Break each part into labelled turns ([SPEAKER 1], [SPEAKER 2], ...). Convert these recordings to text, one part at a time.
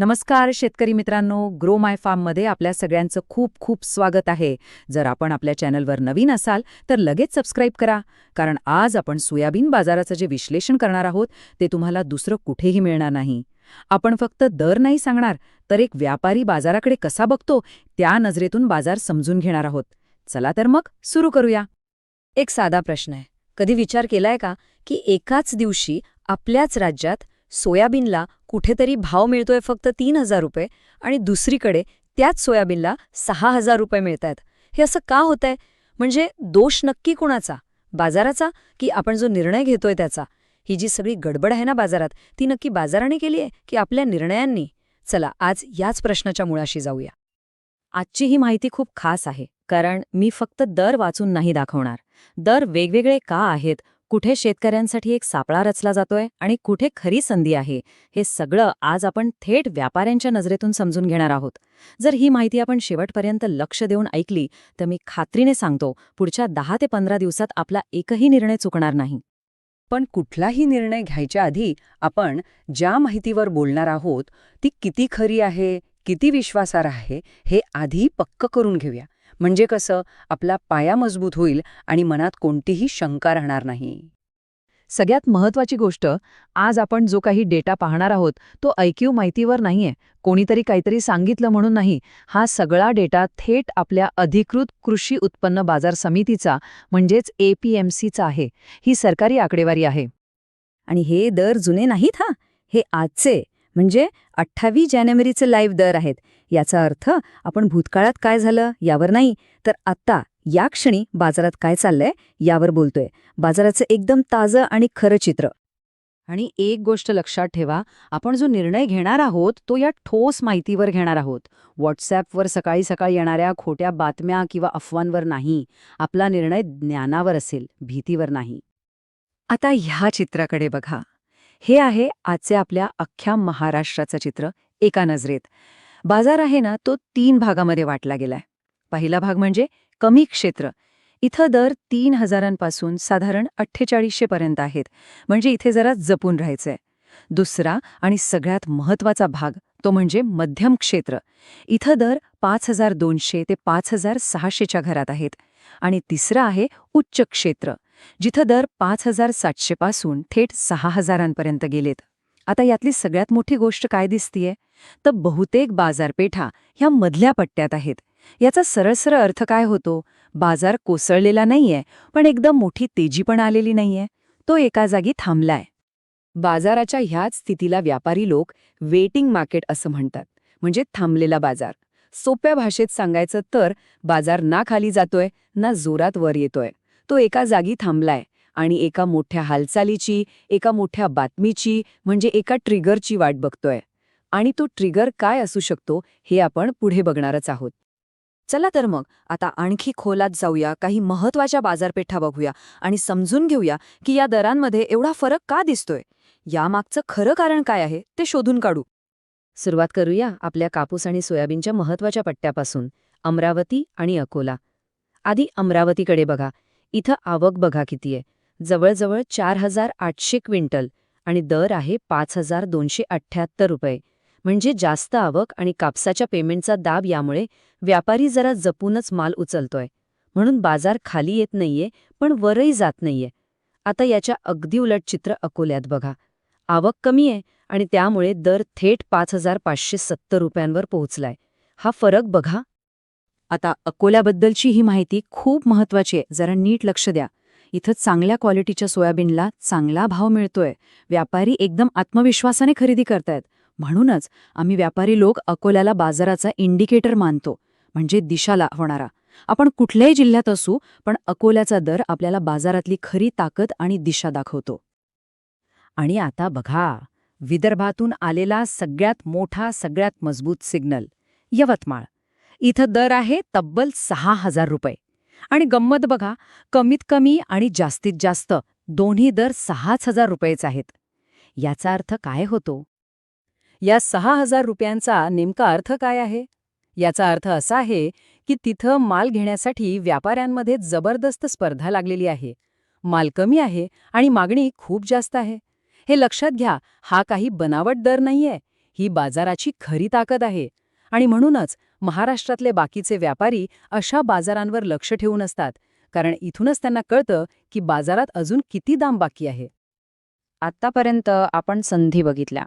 [SPEAKER 1] नमस्कार शेतकरी मित्रांनो ग्रो माय फार्ममध्ये आपल्या सगळ्यांचं खूप खूप स्वागत आहे. जर आपण आपल्या चॅनलवर नवीन असाल तर लगेच सबस्क्राईब करा. कारण आज आपण सोयाबीन बाजाराचं जे विश्लेषण करणार आहोत ते तुम्हाला दुसरं कुठेही मिळणार नाही. आपण फक्त दर नाही सांगणार तर एक व्यापारी बाजाराकडे कसा बघतो त्या नजरेतून बाजार समजून घेणार आहोत. चला तर मग सुरू करूया.
[SPEAKER 2] एक साधा प्रश्न आहे. कधी विचार केलाय का की एकाच दिवशी आपल्याच राज्यात सोयाबीनला कुठेतरी भाव मिळतोय फक्त तीन हजार रुपये आणि दुसरीकडे त्याच सोयाबीनला सहा हजार रुपये मिळतायत. हे असं का होतंय? म्हणजे दोष नक्की कुणाचा? बाजाराचा? की आपण जो निर्णय घेतोय त्याचा? ही जी सगळी गडबड आहे ना बाजारात ती नक्की बाजाराने केली आहे की आपल्या निर्णयांनी? चला आज याच प्रश्नाच्या मुळाशी जाऊया.
[SPEAKER 1] आजची ही माहिती खूप खास आहे कारण मी फक्त दर वाचून नाही दाखवणार. दर वेगवेगळे का आहेत कुठे शेतकऱ्यांसाठी एक सापळा रचला जातोय आणि कुठे खरी संधी आहे हे सगळं आज आपण थेट व्यापाऱ्यांच्या नजरेतून समजून घेणार आहोत. जर ही माहिती आपण शेवटपर्यंत लक्ष देऊन ऐकली तर मी खात्रीने सांगतो पुढच्या दहा ते पंधरा दिवसात आपला एकही निर्णय चुकणार नाही.
[SPEAKER 3] पण कुठलाही निर्णय घ्यायच्या आधी आपण ज्या माहितीवर बोलणार आहोत ती किती खरी आहे किती विश्वासार्ह आहे हे आधी पक्क करून घेऊया. म्हणजे कसं आपला पाया मजबूत होईल आणि मनात कोणतीही शंका राहणार नाही.
[SPEAKER 4] सगळ्यात महत्वाची गोष्ट आज आपण जो काही डेटा पाहणार आहोत तो ऐकीव माहितीवर नाहीये. कोणीतरी काहीतरी सांगितलं म्हणून नाही. हा सगळा डेटा थेट आपल्या अधिकृत कृषी उत्पन्न बाजार समितीचा म्हणजेच एपीएमसीचा आहे. ही सरकारी आकडेवारी आहे.
[SPEAKER 2] आणि हे दर जुने नाहीत हा. हे आजचे म्हणजे अठ्ठावीस जानेवारीचे लाईव्ह दर आहेत. याचा अर्थ आपण भूतकाळात काय झालं यावर नाही तर आत्ता या क्षणी बाजारात काय चाललंय यावर बोलतोय. बाजाराचं एकदम ताजं आणि खरं चित्र.
[SPEAKER 1] आणि एक गोष्ट लक्षात ठेवा आपण जो निर्णय घेणार आहोत तो या ठोस माहितीवर घेणार आहोत. व्हॉट्सॲपवर सकाळी सकाळी येणाऱ्या खोट्या बातम्या किंवा अफवांवर नाही. आपला निर्णय ज्ञानावर असेल भीतीवर नाही.
[SPEAKER 4] आता ह्या चित्राकडे बघा. हे आहे आजचे आपल्या अख्ख्या महाराष्ट्राचं चित्र एका नजरेत. बाजार आहे ना तो तीन भागामध्ये वाटला गेलाय. पहिला भाग म्हणजे कमी क्षेत्र. इथं दर तीन हजारांपासून साधारण अठ्ठेचाळीसशे पर्यंत आहेत. म्हणजे इथे जरा जपून राहायचंय. दुसरा आणि सगळ्यात महत्त्वाचा भाग तो म्हणजे मध्यम क्षेत्र. इथं दर पाच हजार दोनशे ते पाच हजार सहाशेच्या घरात आहेत. आणि तिसरं आहे उच्च क्षेत्र जिथं दर पाच हजार सातशेपासून थेट सहा हजारांपर्यंत गेलेत. आता यातली सगळ्यात मोठी गोष्ट काय दिसतीये? तर बहुतेक बाजारपेठा ह्या मधल्या पट्ट्यात आहेत. याचा सरळ सरळ अर्थ काय होतो? बाजार कोसळलेला नाहीये पण एकदम मोठी तेजी पण आलेली नाहीये. तो एका जागी थांबलाय.
[SPEAKER 3] बाजाराच्या ह्याच स्थितीला व्यापारी लोक वेटिंग मार्केट असं म्हणतात म्हणजे थांबलेला बाजार. सोप्या भाषेत सांगायचं तर बाजार ना खाली जातोय ना जोरात वर येतोय. तो एका जागी थांबलाय. आणि एका मोठ्या हालचालीची एका मोठ्या बातमीची म्हणजे एका ट्रिगरची वाट बघतोय. आणि तो ट्रिगर काय असू शकतो हे आपण पुढे बघणारच आहोत.
[SPEAKER 2] चला तर मग आता आणखी खोलात जाऊया काही महत्त्वाच्या बाजारपेठा बघूया आणि समजून घेऊया की या दरांमध्ये एवढा फरक का दिसतोय. यामागचं खरं कारण काय आहे ते शोधून काढू.
[SPEAKER 1] सुरुवात करूया आपल्या कापूस आणि सोयाबीनच्या महत्त्वाच्या पट्ट्यापासून अमरावती आणि अकोला. आधी अमरावतीकडे बघा. इथं आवक बघा किती आहे जवळजवळ चार हजार आठशे क्विंटल आणि दर आहे पाच हजार दोनशे अठ्ठ्याहत्तर रुपये. म्हणजे जास्त आवक आणि कापसाच्या पेमेंटचा दाब यामुळे व्यापारी जरा जपूनच माल उचलतोय. म्हणून बाजार खाली येत नाहीये पण वरही जात नाहीये. आता याच्या अगदी उलट चित्र अकोल्यात बघा. आवक कमी आहे आणि त्यामुळे दर थेट पाच हजार पाचशे सत्तर रुपयांवर पोहोचलाय. हा फरक बघा. आता अकोल्याबद्दलची ही माहिती खूप महत्वाची आहे. जरा नीट लक्ष द्या. इथं चांगल्या क्वालिटीच्या सोयाबीनला चांगला भाव मिळतोय. व्यापारी एकदम आत्मविश्वासाने खरेदी करतायत. म्हणूनच आम्ही व्यापारी लोक अकोल्याला बाजाराचा इंडिकेटर मानतो. म्हणजे दिशाला होणारा. आपण कुठल्याही जिल्ह्यात असू पण अकोल्याचा दर आपल्याला बाजारातली खरी ताकद आणि दिशा दाखवतो. आणि आता बघा विदर्भातून आलेला सगळ्यात मोठा सगळ्यात मजबूत सिग्नल यवतमाळ. इथं दर आहे तब्बल सहा हजार रुपये. आणि गंमत बघा कमीत कमी आणि जास्तीत जास्त दोन्ही दर सहाच हजार रुपयेच आहेत. याचा अर्थ काय होतो? या सहा हजार रुपयांचा नेमका अर्थ काय आहे? याचा अर्थ असा आहे की तिथं माल घेण्यासाठी व्यापाऱ्यांमध्ये जबरदस्त स्पर्धा लागलेली आहे. माल कमी आहे आणि मागणी खूप जास्त आहे. हे लक्षात घ्या हा काही बनावट दर नाहीये.
[SPEAKER 3] ही बाजाराची खरी ताकद आहे. आणि म्हणूनच महाराष्ट्रातले बाकीचे व्यापारी अशा बाजारांवर लक्ष ठेवून असतात कारण इथूनच त्यांना कळतं की बाजारात अजून किती दाम बाकी आहे.
[SPEAKER 1] आत्तापर्यंत आपण संधी बघितल्या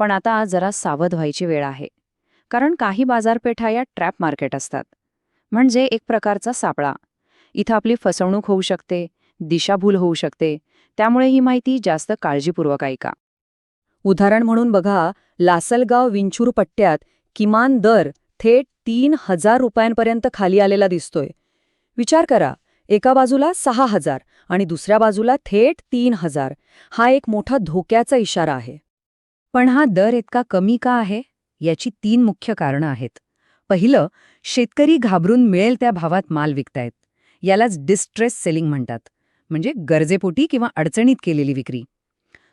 [SPEAKER 1] पण आता जरा सावध व्हायची वेळ आहे कारण काही बाजारपेठा या ट्रॅप मार्केट असतात. म्हणजे एक प्रकारचा सापळा. इथं आपली फसवणूक होऊ शकते दिशाभूल होऊ शकते त्यामुळे ही माहिती जास्त काळजीपूर्वक ऐका.
[SPEAKER 2] उदाहरण म्हणून बघा लासलगाव विंचूर पट्ट्यात किमान दर थेट तीन हजार रुपयांपर्यंत खाली आलेला दिसतोय. विचार करा एका बाजूला सहा हजार आणि दुसऱ्या बाजूला थेट तीन हजार. हा एक मोठा धोक्याचा इशारा आहे.
[SPEAKER 3] पण हा दर इतका कमी का आहे? याची तीन मुख्य कारणं आहेत. पहिलं शेतकरी घाबरून मिळेल त्या भावात माल विकतायत. यालाच डिस्ट्रेस सेलिंग म्हणतात. म्हणजे गरजेपोटी किंवा अडचणीत केलेली विक्री.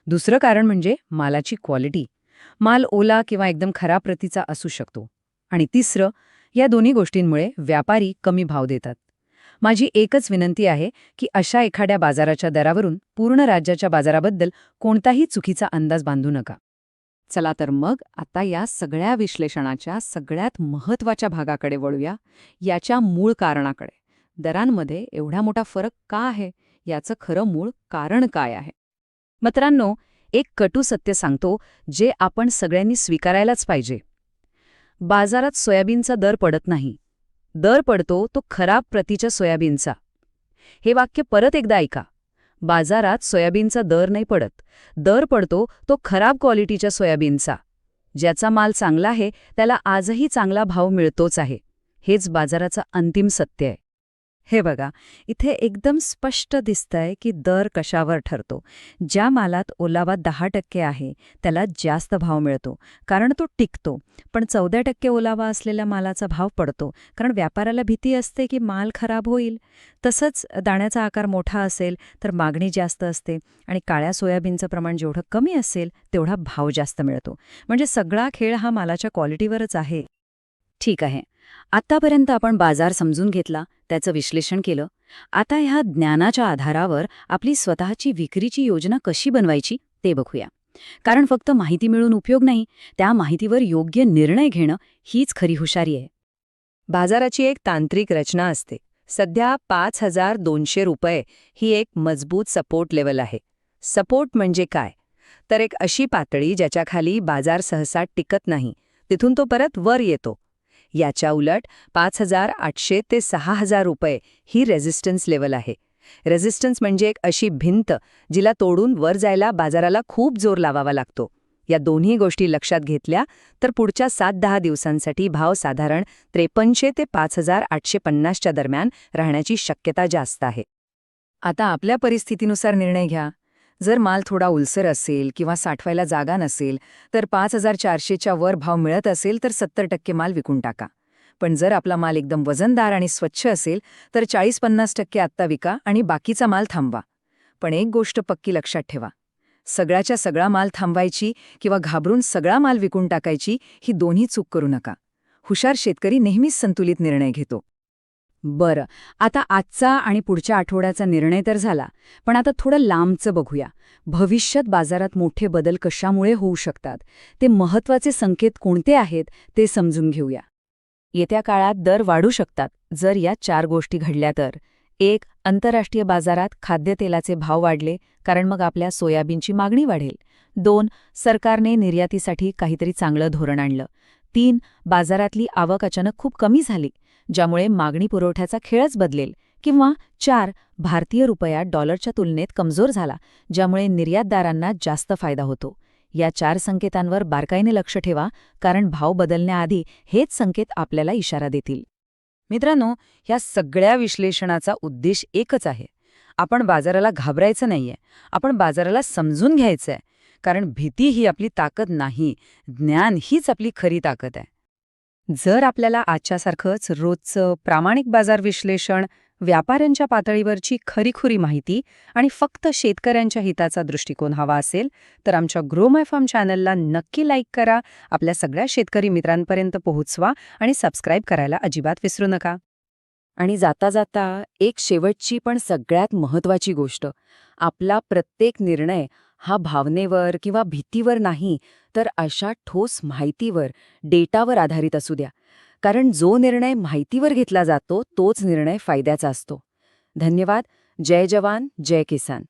[SPEAKER 3] दुसरं कारण म्हणजे मालाची क्वालिटी माल ओला किंवा एकदम खराब प्रतीचा असू शकतो. आणि तिसरं या दोन्ही गोष्टींमुळे व्यापारी कमी भाव देतात. माझी एकच विनंती आहे की अशा एखाद्या बाजाराच्या दरावरून पूर्ण राज्याच्या बाजाराबद्दल कोणताही चुकीचा अंदाज बांधू नका. चला तर मग आता या सगळ्या विश्लेषणाच्या सगळ्यात महत्त्वाच्या भागाकडे वळूया याच्या मूळ कारणाकडे. दरांमध्ये एवढा मोठा फरक का आहे? याचं खरं मूळ कारण काय आहे? मित्रांनो एक कटू सत्य सांगतो जे आपण सगळ्यांनी स्वीकारायलाच पाहिजे. बाजारात सोयाबीनचा दर पडत नाही. दर पडतो तो खराब प्रतीच्या सोयाबीनचा. हे वाक्य परत एकदा ऐका. बाजारात सोयाबीनचा दर नाही पडत. दर पडतो तो खराब क्वालिटीच्या सोयाबीनचा. ज्याचा माल चांगला आहे त्याला आजही चांगला भाव मिळतोच आहे. हेच बाजाराचं अंतिम सत्य आहे. हे बघा इथे एकदम स्पष्ट दिसतंय की दर कशावर ठरतो. ज्या मालात ओलावा दहा टक्के आहे त्याला जास्त भाव मिळतो कारण तो टिकतो. पण चौदा टक्के ओलावा असलेल्या मालाचा भाव पडतो कारण व्यापाराला भीती असते की माल खराब होईल. तसंच दाण्याचा आकार मोठा असेल तर मागणी जास्त असते आणि काळ्या सोयाबीनचं प्रमाण जेवढं कमी असेल तेवढा भाव जास्त मिळतो. म्हणजे सगळा खेळ हा मालाच्या क्वालिटीवरच आहे. ठीक आहे. आत्तापर्यंत आपण बाजार समजून घेतला. त्याचं विश्लेषण केलं. आता ह्या ज्ञानाच्या आधारावर आपली स्वतःची विक्रीची योजना कशी बनवायची ते बघूया. कारण फक्त माहिती मिळून उपयोग नाही त्या माहितीवर योग्य निर्णय घेणं हीच खरी हुशारी आहे. बाजाराची एक तांत्रिक रचना असते. सध्या पाच हजार दोनशे रुपये ही एक मजबूत सपोर्ट लेवल आहे. सपोर्ट म्हणजे काय? तर एक अशी पातळी ज्याच्याखाली बाजार सहसा टिकत नाही. तिथून तो परत वर येतो. याच्या उलट पाच हजार आठशे ते सहा हजार रुपये ही रेझिस्टन्स लेवल आहे. रेझिस्टन्स म्हणजे एक अशी भिंत जिला तोडून वर जायला बाजाराला खूप जोर लावावा लागतो. या दोन्ही गोष्टी लक्षात घेतल्या तर पुढच्या सात दहा दिवसांसाठी भाव साधारण त्रेपन्नशे ते पाच हजार आठशे पन्नासच्या दरम्यान राहण्याची शक्यता जास्त आहे. आता आपल्या परिस्थितीनुसार निर्णय घ्या. जर माल थोडा उलसर असेल किंवा साठवायला जागा नसेल तर पाच हजार चारशेच्या वर भाव मिळत असेल तर सत्तर टक्के माल विकून टाका. पण जर आपला माल एकदम वजनदार आणि स्वच्छ असेल तर चाळीस पन्नास टक्के आत्ता विका आणि बाकीचा माल थांबवा. पण एक गोष्ट पक्की लक्षात ठेवा. सगळ्याच्या सगळा माल थांबवायची किंवा घाबरून सगळा माल विकून टाकायची ही दोन्ही चूक करू नका. हुशार शेतकरी नेहमीच संतुलित निर्णय घेतो. बरं आता आजचा आणि पुढच्या आठवड्याचा निर्णय तर झाला पण आता थोडं लांबचं बघूया. भविष्यात बाजारात मोठे बदल कशामुळे होऊ शकतात? ते महत्त्वाचे संकेत कोणते आहेत ते समजून घेऊया. येत्या काळात दर वाढू शकतात जर या चार गोष्टी घडल्या तर. एक आंतरराष्ट्रीय बाजारात खाद्यतेलाचे भाव वाढले कारण मग आपल्या सोयाबीनची मागणी वाढेल. दोन सरकारने निर्यातीसाठी काहीतरी चांगलं धोरण आणलं. तीन बाजारातली आवक अचानक खूप कमी झाली. ज्यामुळे मागणी पुरवठ्याचा खेळच बदलेल किंवा चार भारतीय रुपया डॉलरच्या तुलनेत कमजोर झाला ज्यामुळे निर्यातदारांना जास्त फायदा होतो. या चार संकेतांवर बारकाईने लक्ष ठेवा कारण भाव बदलण्याआधी हेच संकेत आपल्याला इशारा देतील. मित्रांनो ह्या सगळ्या विश्लेषणाचा उद्देश एकच आहे. आपण बाजाराला घाबरायचं नाहीये. आपण बाजाराला समजून घ्यायचंय. कारण भीती ही आपली ताकद नाही. ज्ञान हीच आपली खरी ताकद आहे. जर आपल्याला आजच्यासारखंच रोजचं प्रामाणिक बाजार विश्लेषण व्यापाऱ्यांच्या पातळीवरची खरीखुरी माहिती आणि फक्त शेतकऱ्यांच्या हिताचा दृष्टिकोन हवा असेल तर आमच्या ग्रो माय फार्म चॅनलला नक्की लाईक करा आपल्या सगळ्या शेतकरी मित्रांपर्यंत पोहोचवा आणि सबस्क्राईब करायला अजिबात विसरू नका. आणि जाता जाता एक शेवटची पण सगळ्यात महत्वाची गोष्ट आपला प्रत्येक निर्णय हा भावनेवर किंवा भीतीवर नाही तर अशा ठोस माहितीवर डेटावर आधारित असू द्या. कारण जो निर्णय माहितीवर घेतला जातो तोच निर्णय फायद्याचा असतो. धन्यवाद. जय जवान. जय किसान.